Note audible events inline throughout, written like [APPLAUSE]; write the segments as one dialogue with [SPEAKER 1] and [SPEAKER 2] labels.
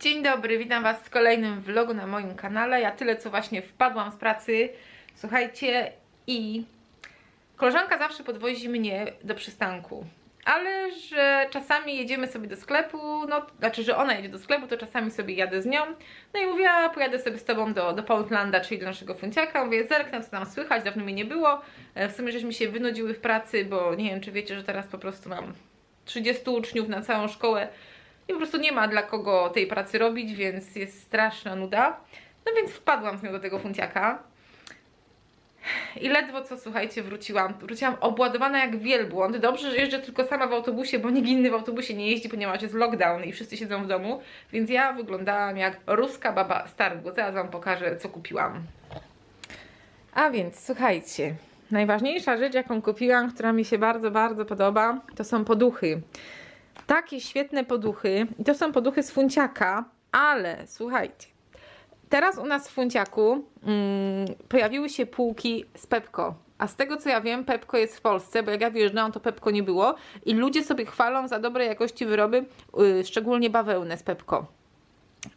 [SPEAKER 1] Dzień dobry, witam Was w kolejnym vlogu na moim kanale. Ja tyle co właśnie wpadłam z pracy. Słuchajcie, i koleżanka zawsze podwozi mnie do przystanku. Ale że czasami jedziemy sobie do sklepu, no znaczy, że ona jedzie do sklepu, to czasami sobie jadę z nią. No i mówię, a pojadę sobie z tobą do, do Portlanda, czyli do naszego funciaka. Mówię, zerknę, co tam słychać, dawno mnie nie było. E, W sumie żeśmy się wynudziły w pracy, bo nie wiem, czy wiecie, że teraz po prostu mam 30 uczniów na całą szkołę i po prostu nie ma dla kogo tej pracy robić, więc jest straszna nuda. No więc wpadłam z nią do tego funciaka. I ledwo co, słuchajcie, wróciłam. Wróciłam obładowana jak wielbłąd. Dobrze, że jeżdżę tylko sama w autobusie, bo nikt inny w autobusie nie jeździ, ponieważ jest lockdown i wszyscy siedzą w domu. Więc ja wyglądałam jak ruska baba z targu. Zaraz Wam pokażę, co kupiłam. A więc, słuchajcie. Najważniejsza rzecz, jaką kupiłam, która mi się bardzo, bardzo podoba, to są poduchy takie świetne poduchy. I to są poduchy z funciaka, ale słuchajcie. Teraz u nas w funciaku mm, pojawiły się półki z Pepko. A z tego co ja wiem, Pepko jest w Polsce, bo jak ja wyjeżdżałam, to Pepko nie było. I ludzie sobie chwalą za dobrej jakości wyroby, yy, szczególnie bawełnę z Pepko.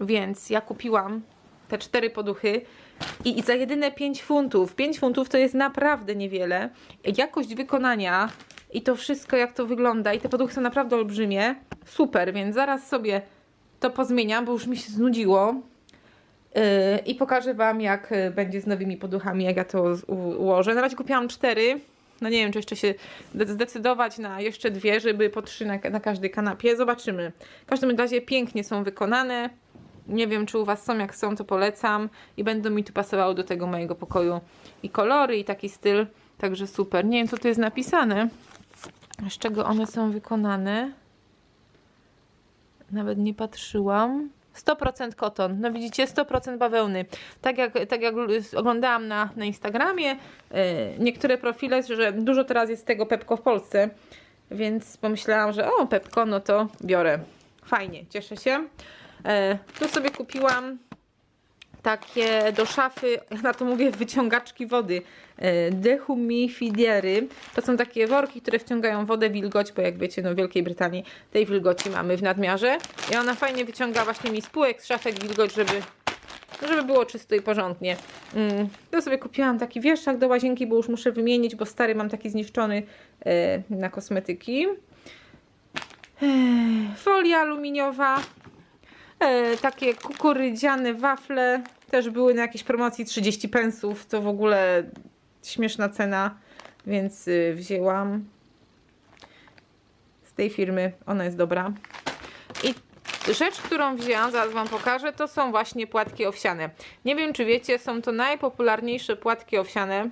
[SPEAKER 1] Więc ja kupiłam te cztery poduchy i, i za jedyne 5 funtów. 5 funtów to jest naprawdę niewiele. Jakość wykonania i to wszystko, jak to wygląda, i te poduchy są naprawdę olbrzymie. Super, więc zaraz sobie to pozmieniam, bo już mi się znudziło. Yy, I pokażę Wam, jak yy, będzie z nowymi poduchami, jak ja to ułożę. Na razie kupiłam cztery. No nie wiem, czy jeszcze się de- zdecydować na jeszcze dwie, żeby po trzy na, na każdej kanapie. Zobaczymy. W każdym razie pięknie są wykonane. Nie wiem, czy u Was są, jak są, to polecam. I będą mi tu pasowały do tego mojego pokoju i kolory, i taki styl. Także super. Nie wiem, co tu jest napisane. Z czego one są wykonane? Nawet nie patrzyłam. 100% koton. No widzicie, 100% bawełny. Tak jak, tak jak oglądałam na, na Instagramie, e, niektóre profile, że dużo teraz jest tego Pepko w Polsce, więc pomyślałam, że o, Pepko, no to biorę. Fajnie, cieszę się. E, tu sobie kupiłam takie do szafy, [LAUGHS] na to mówię wyciągaczki wody, e, dehumidiery. To są takie worki, które wciągają wodę, wilgoć, bo jak wiecie, no w Wielkiej Brytanii tej wilgoci mamy w nadmiarze. I ona fajnie wyciąga właśnie mi z półek, z szafek wilgoć, żeby, żeby było czysto i porządnie. Mm, To sobie kupiłam taki wieszak do łazienki, bo już muszę wymienić, bo stary mam taki zniszczony e, na kosmetyki. E, Folia aluminiowa, E, takie kukurydziane wafle też były na jakiejś promocji 30 pensów. To w ogóle śmieszna cena, więc y, wzięłam z tej firmy. Ona jest dobra. I rzecz, którą wzięłam, zaraz Wam pokażę, to są właśnie płatki owsiane. Nie wiem, czy wiecie, są to najpopularniejsze płatki owsiane.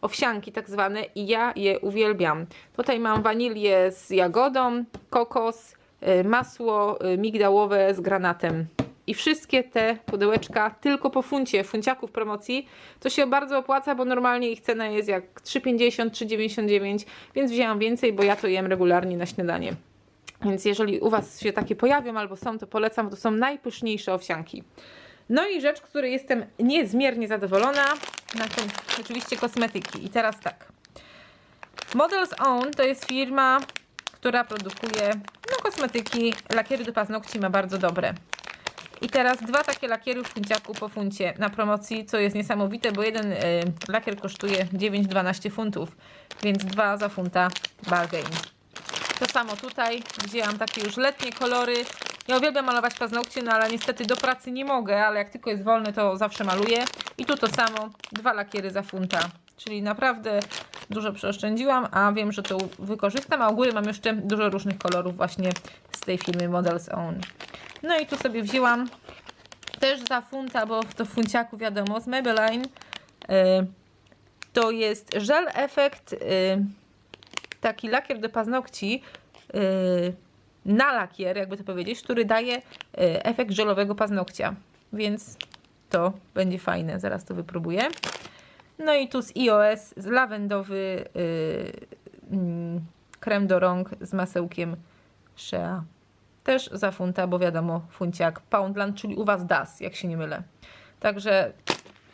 [SPEAKER 1] Owsianki tak zwane i ja je uwielbiam. Tutaj mam wanilię z jagodą, kokos, masło y, migdałowe z granatem. I wszystkie te pudełeczka tylko po funcie, funciaków promocji, to się bardzo opłaca, bo normalnie ich cena jest jak 3,50, 3,99, więc wzięłam więcej, bo ja to jem regularnie na śniadanie. Więc jeżeli u Was się takie pojawią albo są, to polecam, bo to są najpyszniejsze owsianki. No i rzecz, której jestem niezmiernie zadowolona, na tym oczywiście kosmetyki. I teraz tak. Models Own to jest firma, która produkuje no, kosmetyki, lakiery do paznokci ma bardzo dobre. I teraz dwa takie lakiery w funciaku po funcie na promocji, co jest niesamowite, bo jeden y, lakier kosztuje 9-12 funtów, więc dwa za funta bargain. To samo tutaj, wzięłam takie już letnie kolory. Ja uwielbiam malować paznokcie, no ale niestety do pracy nie mogę, ale jak tylko jest wolny, to zawsze maluję. I tu to samo, dwa lakiery za funta. Czyli naprawdę dużo przeoszczędziłam, a wiem, że to wykorzystam, a u góry mam jeszcze dużo różnych kolorów właśnie z tej firmy Models Own. No i tu sobie wzięłam też za funta, bo to funciaku wiadomo, z Maybelline. Y, to jest żel efekt, y, taki lakier do paznokci y, na lakier, jakby to powiedzieć, który daje efekt żelowego paznokcia. Więc to będzie fajne, zaraz to wypróbuję. No i tu z iOS, z lawendowy y, mm, krem do rąk z masełkiem Shea. Też za funta, bo wiadomo, funciak Poundland, czyli u Was DAS, jak się nie mylę. Także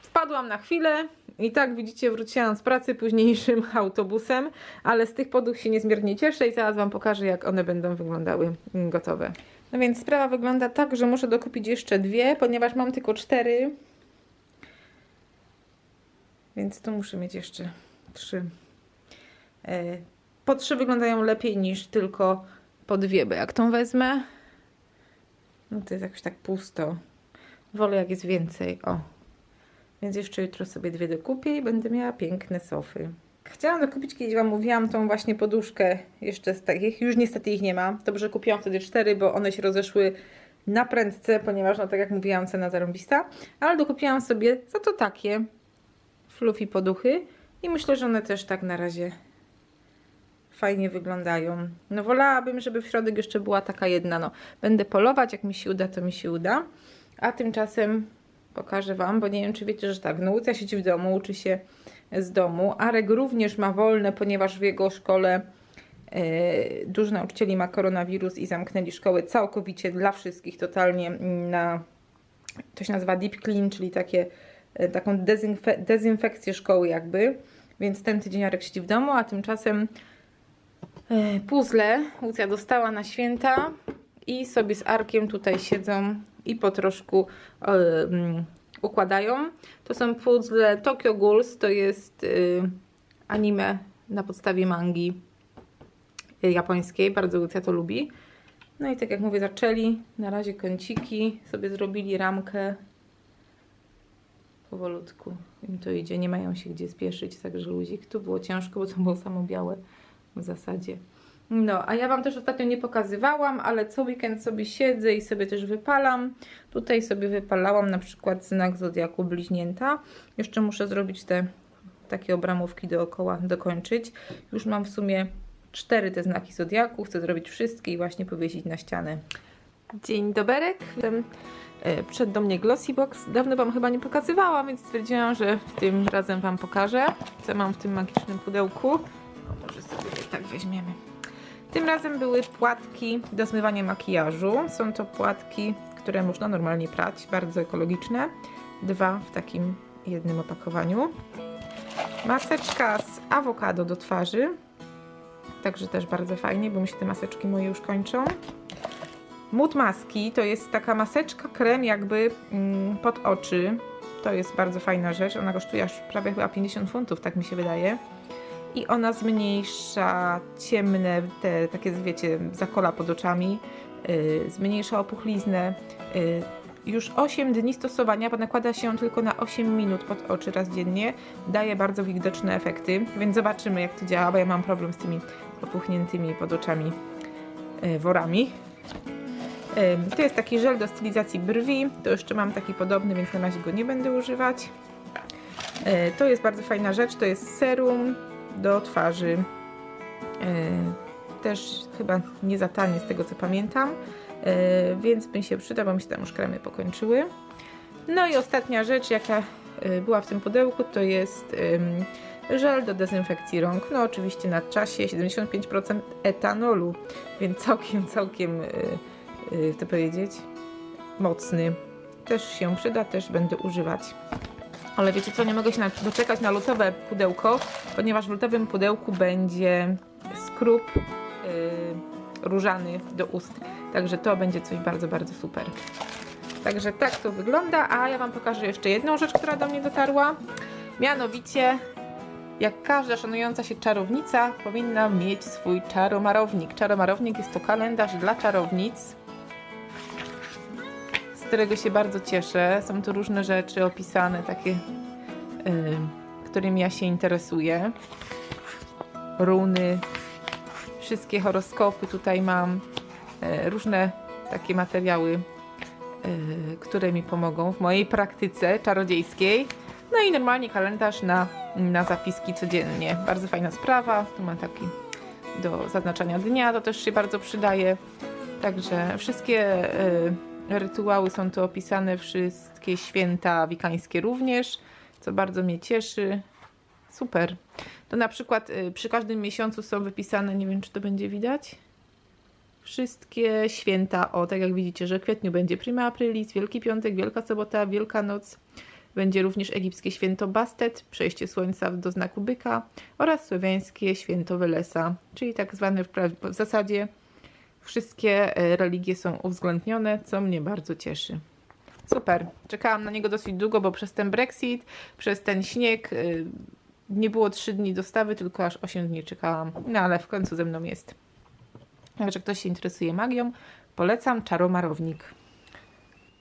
[SPEAKER 1] wpadłam na chwilę I tak widzicie, wróciłam z pracy późniejszym [LAUGHS] autobusem, ale z tych poduch się niezmiernie cieszę i zaraz Wam pokażę, jak one będą wyglądały mm, gotowe. No więc sprawa wygląda tak, że muszę dokupić jeszcze dwie, ponieważ mam tylko cztery. Więc tu muszę mieć jeszcze trzy. E, Po trzy wyglądają lepiej niż tylko po dwie, bo jak tą wezmę, no to jest jakoś tak pusto. Wolę jak jest więcej. O. Więc jeszcze jutro sobie dwie dokupię i będę miała piękne sofy. Chciałam dokupić, kiedyś Wam mówiłam, tą właśnie poduszkę jeszcze z takich. Już niestety ich nie ma. Dobrze kupiłam wtedy cztery, bo one się rozeszły na prędce, ponieważ, no tak jak mówiłam, cena zarąbista. Ale dokupiłam sobie za to takie fluffy poduchy i myślę, że one też tak na razie fajnie wyglądają. No wolałabym, żeby w środek jeszcze była taka jedna. No, będę polować, jak mi się uda, to mi się uda. A tymczasem pokażę Wam, bo nie wiem, czy wiecie, że tak, no Łucja siedzi w domu, uczy się z domu. Arek również ma wolne, ponieważ w jego szkole yy, dużo nauczycieli ma koronawirus i zamknęli szkoły całkowicie dla wszystkich, totalnie na, to się nazywa deep clean, czyli takie, taką dezynfe, dezynfekcję szkoły jakby. Więc ten tydzień Arek siedzi w domu, a tymczasem yy, puzzle Łucja dostała na święta i sobie z Arkiem tutaj siedzą i po troszku um, układają. To są puzzle Tokyo Ghouls, to jest y, anime na podstawie mangi japońskiej, bardzo Lucja to lubi. No i tak jak mówię, zaczęli, na razie kąciki, sobie zrobili ramkę. Powolutku im to idzie, nie mają się gdzie spieszyć, także luzik. Tu było ciężko, bo to było samo białe w zasadzie. No, a ja Wam też ostatnio nie pokazywałam, ale co weekend sobie siedzę i sobie też wypalam. Tutaj sobie wypalałam na przykład znak Zodiaku Bliźnięta. Jeszcze muszę zrobić te takie obramówki dookoła, dokończyć. Już mam w sumie cztery te znaki Zodiaku. Chcę zrobić wszystkie i właśnie powiesić na ścianę. Dzień doberek. E, Przed do mnie Glossy Box. Dawno Wam chyba nie pokazywałam, więc stwierdziłam, że tym razem Wam pokażę, co mam w tym magicznym pudełku. O, może sobie je tak weźmiemy. Tym razem były płatki do zmywania makijażu. Są to płatki, które można normalnie prać, bardzo ekologiczne. Dwa w takim jednym opakowaniu. Maseczka z awokado do twarzy. Także też bardzo fajnie, bo mi się te maseczki moje już kończą. Mood maski to jest taka maseczka, krem jakby mm, pod oczy. To jest bardzo fajna rzecz. Ona kosztuje aż prawie chyba 50 funtów, tak mi się wydaje i ona zmniejsza ciemne, te takie wiecie, zakola pod oczami, yy, zmniejsza opuchliznę. Yy, już 8 dni stosowania, bo nakłada się tylko na 8 minut pod oczy raz dziennie, daje bardzo widoczne efekty, więc zobaczymy jak to działa, bo ja mam problem z tymi opuchniętymi pod oczami yy, worami. To jest taki żel do stylizacji brwi, to jeszcze mam taki podobny, więc na razie go nie będę używać. Yy, To jest bardzo fajna rzecz, to jest serum do twarzy. Yy, też chyba nie za tanie z tego co pamiętam, yy, więc mi się przyda, bo mi się tam już kremy pokończyły. No i ostatnia rzecz, jaka była w tym pudełku, to jest żel do dezynfekcji rąk. No oczywiście na czasie 75% etanolu, więc całkiem, całkiem, yy, yy, to powiedzieć, mocny. Też się przyda, też będę używać. Ale wiecie co, nie mogę się na- doczekać na lutowe pudełko, ponieważ w lutowym pudełku będzie skrup yy, różany do ust. Także to będzie coś bardzo, bardzo super. Także tak to wygląda, a ja Wam pokażę jeszcze jedną rzecz, która do mnie dotarła. Mianowicie, jak każda szanująca się czarownica, powinna mieć swój czaromarownik. Czaromarownik jest to kalendarz dla czarownic, którego się bardzo cieszę. Są tu różne rzeczy opisane, takie, y, którymi ja się interesuję. Runy, wszystkie horoskopy tutaj mam, y, różne takie materiały, y, które mi pomogą w mojej praktyce czarodziejskiej. No i normalnie kalendarz na, na zapiski codziennie. Bardzo fajna sprawa. Tu mam taki do zaznaczania dnia, to też się bardzo przydaje. Także wszystkie y, rytuały są tu opisane, wszystkie święta wikańskie również, co bardzo mnie cieszy. Super. To na przykład y, przy każdym miesiącu są wypisane, nie wiem czy to będzie widać, wszystkie święta. O, tak jak widzicie, że w kwietniu będzie Prima Aprilis, Wielki Piątek, Wielka Sobota, Wielka Noc, Będzie również egipskie święto Bastet, przejście słońca do znaku byka oraz słowiańskie święto Welesa, czyli tak zwane w, w zasadzie wszystkie e, religie są uwzględnione, co mnie bardzo cieszy. Super. Czekałam na niego dosyć długo, bo przez ten Brexit, przez ten śnieg y, nie było 3 dni dostawy, tylko aż 8 dni czekałam. No ale w końcu ze mną jest. Także ktoś się interesuje magią, polecam Czaromarownik.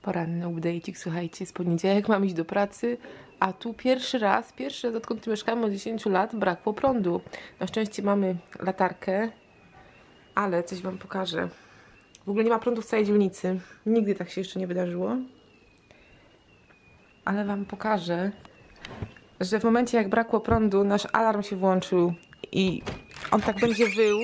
[SPEAKER 1] Poranny update'ik, słuchajcie, z poniedziałek mam iść do pracy, a tu pierwszy raz, pierwszy raz odkąd tu mieszkamy od 10 lat, brakło prądu. Na szczęście mamy latarkę, ale coś Wam pokażę. W ogóle nie ma prądu w całej dzielnicy. Nigdy tak się jeszcze nie wydarzyło. Ale Wam pokażę, że w momencie jak brakło prądu, nasz alarm się włączył i on tak będzie wył.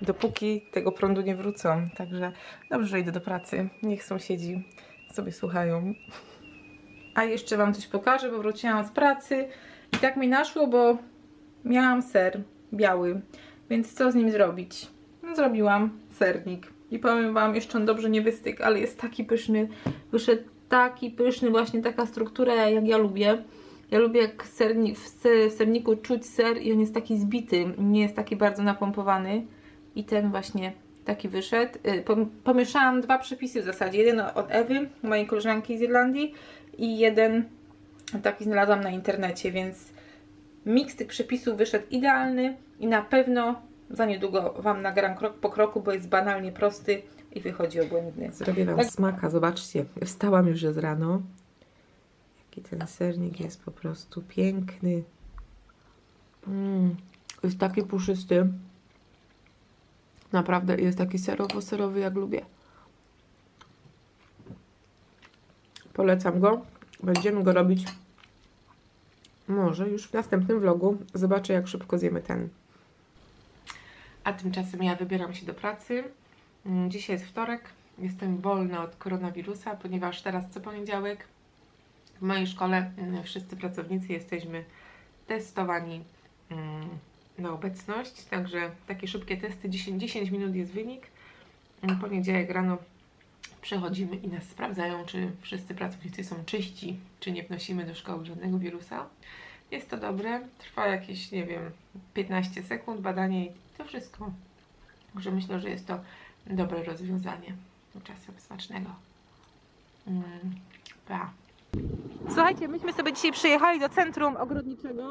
[SPEAKER 1] Dopóki tego prądu nie wrócą. Także dobrze, że idę do pracy. Niech sąsiedzi sobie słuchają. A jeszcze Wam coś pokażę, bo wróciłam z pracy i tak mi naszło, bo miałam ser biały, więc co z nim zrobić? No, zrobiłam sernik i powiem Wam, jeszcze on dobrze nie wystygł, ale jest taki pyszny, wyszedł taki pyszny, właśnie taka struktura jak ja lubię. Ja lubię jak w, se, w serniku czuć ser i on jest taki zbity, nie jest taki bardzo napompowany i ten właśnie taki wyszedł. Y, pom- Pomieszałam dwa przepisy w zasadzie, jeden od Ewy, mojej koleżanki z Irlandii i jeden taki znalazłam na internecie, więc miks tych przepisów wyszedł idealny i na pewno za niedługo Wam nagram krok po kroku, bo jest banalnie prosty i wychodzi obłędny. Zrobię Wam
[SPEAKER 2] Tak.
[SPEAKER 1] smaka, zobaczcie. Wstałam już z rano. Jaki ten sernik jest po prostu piękny. Mm, jest taki puszysty. Naprawdę jest taki serowo-serowy, jak lubię. Polecam go. Będziemy go robić może już w następnym vlogu. Zobaczę, jak szybko zjemy ten. A tymczasem ja wybieram się do pracy. Mm, Dzisiaj jest wtorek. Jestem wolna od koronawirusa, ponieważ teraz co poniedziałek w mojej szkole mm, wszyscy pracownicy jesteśmy testowani mm, na obecność. Także takie szybkie testy, 10, 10 minut jest wynik. Poniedziałek rano przechodzimy i nas sprawdzają, czy wszyscy pracownicy są czyści, czy nie wnosimy do szkoły żadnego wirusa. Jest to dobre, trwa jakieś, nie wiem, 15 sekund badanie i to wszystko. Także myślę, że jest to dobre rozwiązanie. Tymczasem smacznego. Mm, pa. Słuchajcie, myśmy sobie dzisiaj przyjechali do centrum ogrodniczego,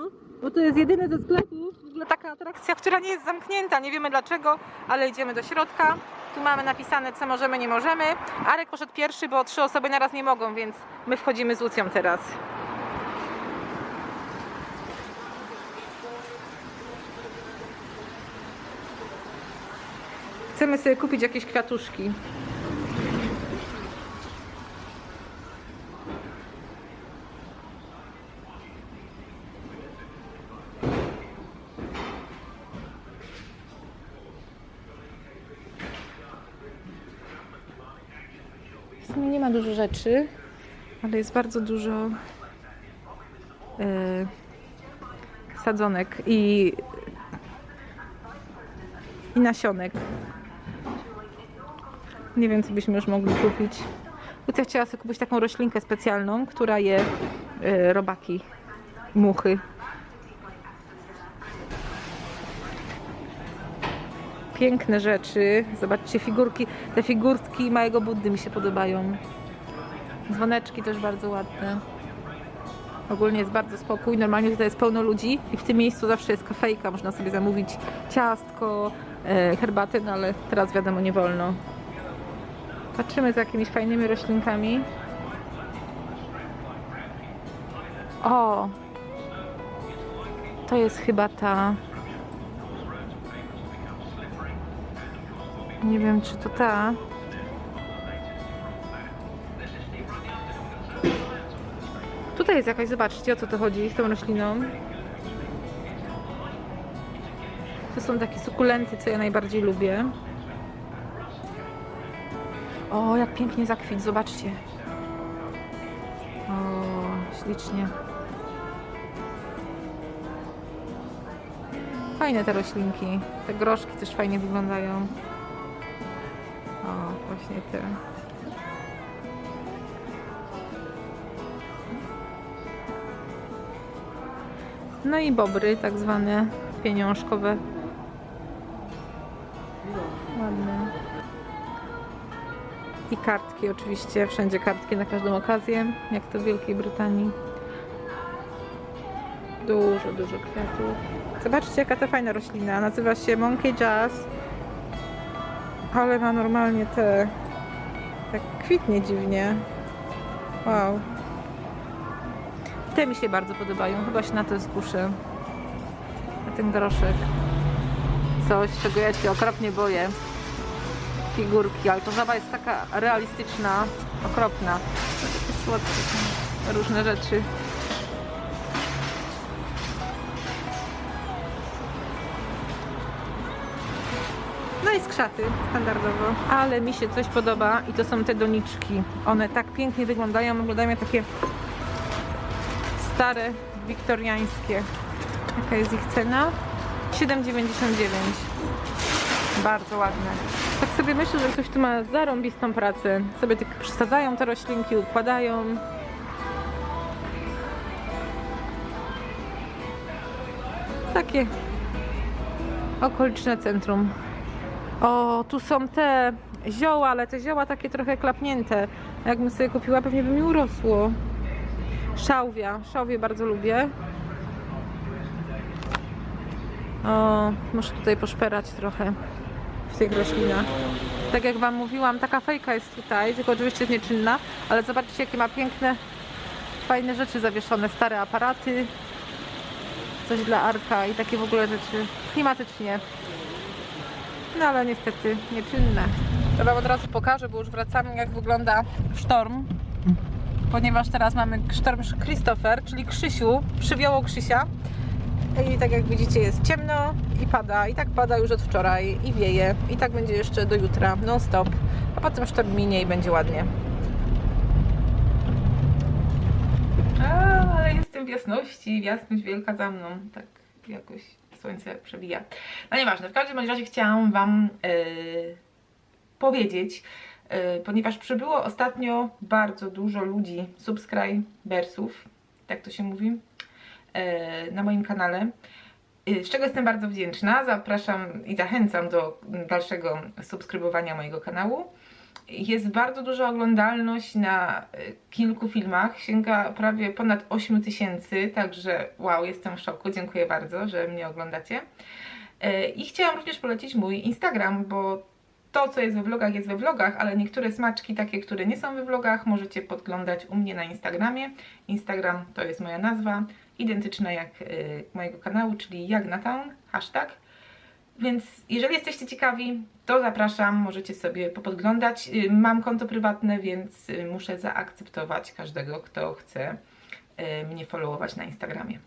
[SPEAKER 1] bo to jest jedyny ze sklepów, w ogóle taka atrakcja, która nie jest zamknięta, nie wiemy dlaczego, ale idziemy do środka. Tu mamy napisane, co możemy, nie możemy. Arek poszedł pierwszy, bo trzy osoby naraz nie mogą, więc my wchodzimy z Lucją teraz. Chcemy sobie kupić jakieś kwiatuszki. Nie ma dużo rzeczy, ale jest bardzo dużo e, sadzonek i, i nasionek. Nie wiem, co byśmy już mogli kupić. Lucja chciała sobie kupić taką roślinkę specjalną, która je e, robaki, muchy. Piękne rzeczy. Zobaczcie, figurki. Te figurki małego Buddy mi się podobają. Dzwoneczki też bardzo ładne. Ogólnie jest bardzo spokój. Normalnie tutaj jest pełno ludzi i w tym miejscu zawsze jest kafejka. Można sobie zamówić ciastko, e, herbatę, no ale teraz wiadomo nie wolno. Patrzymy za jakimiś fajnymi roślinkami. O! To jest chyba ta. Nie wiem, czy to ta. Tutaj jest jakaś, zobaczcie o co to chodzi z tą rośliną. To są takie sukulenty, co ja najbardziej lubię. O, jak pięknie zakwit, zobaczcie. O, ślicznie. Fajne te roślinki. Te groszki też fajnie wyglądają właśnie. No i bobry, tak zwane pieniążkowe. Ładne. I kartki oczywiście, wszędzie kartki na każdą okazję, jak to w Wielkiej Brytanii. Dużo, dużo kwiatów. Zobaczcie jaka to fajna roślina, nazywa się Monkey Jazz. Ale ma normalnie te... tak kwitnie dziwnie. Wow. Te mi się bardzo podobają, chyba się na to skuszę. Na ten groszek. Coś, czego ja się okropnie boję. Figurki, ale to żaba jest taka realistyczna, okropna. Słodkie, różne rzeczy. No i skrzaty, standardowo. Ale mi się coś podoba i to są te doniczki. One tak pięknie wyglądają, wyglądają jak takie stare, wiktoriańskie. Jaka jest ich cena? 7,99. Bardzo ładne. Tak sobie myślę, że ktoś tu ma zarąbistą pracę. Sobie tak przysadzają te roślinki, układają. Takie okoliczne centrum. O, tu są te zioła, ale te zioła takie trochę klapnięte. Jakbym sobie kupiła, pewnie by mi urosło. Szałwia. Szałwię bardzo lubię. O, muszę tutaj poszperać trochę w tych roślinach. Tak jak Wam mówiłam, taka fejka jest tutaj, tylko oczywiście jest nieczynna, ale zobaczcie jakie ma piękne, fajne rzeczy zawieszone, stare aparaty, coś dla Arka i takie w ogóle rzeczy klimatycznie. No ale niestety nieczynne. To Wam od razu pokażę, bo już wracamy jak wygląda sztorm. Ponieważ teraz mamy sztorm Christopher, czyli Krzysiu, przywiało Krzysia. I tak jak widzicie jest ciemno i pada. I tak pada już od wczoraj i wieje. I tak będzie jeszcze do jutra, non stop. A potem sztorm minie i będzie ładnie. A, ale jestem w jasności. Jasność wielka za mną. Tak jakoś słońce przebija. No nieważne. W każdym razie chciałam Wam yy, powiedzieć, yy, ponieważ przybyło ostatnio bardzo dużo ludzi, subskrybersów, tak to się mówi, yy, na moim kanale. Z czego jestem bardzo wdzięczna. Zapraszam i zachęcam do dalszego subskrybowania mojego kanału. Jest bardzo duża oglądalność na y, kilku filmach, sięga prawie ponad 8 tysięcy, także wow, jestem w szoku, dziękuję bardzo, że mnie oglądacie. Y, I chciałam również polecić mój Instagram, bo to, co jest we vlogach, jest we vlogach, ale niektóre smaczki, takie, które nie są we vlogach, możecie podglądać u mnie na Instagramie. Instagram to jest moja nazwa, identyczna jak y, mojego kanału, czyli Jagnatown, hashtag. Więc jeżeli jesteście ciekawi, to zapraszam, możecie sobie popodglądać. Y, mam konto prywatne, więc y, muszę zaakceptować każdego, kto chce y, mnie followować na Instagramie.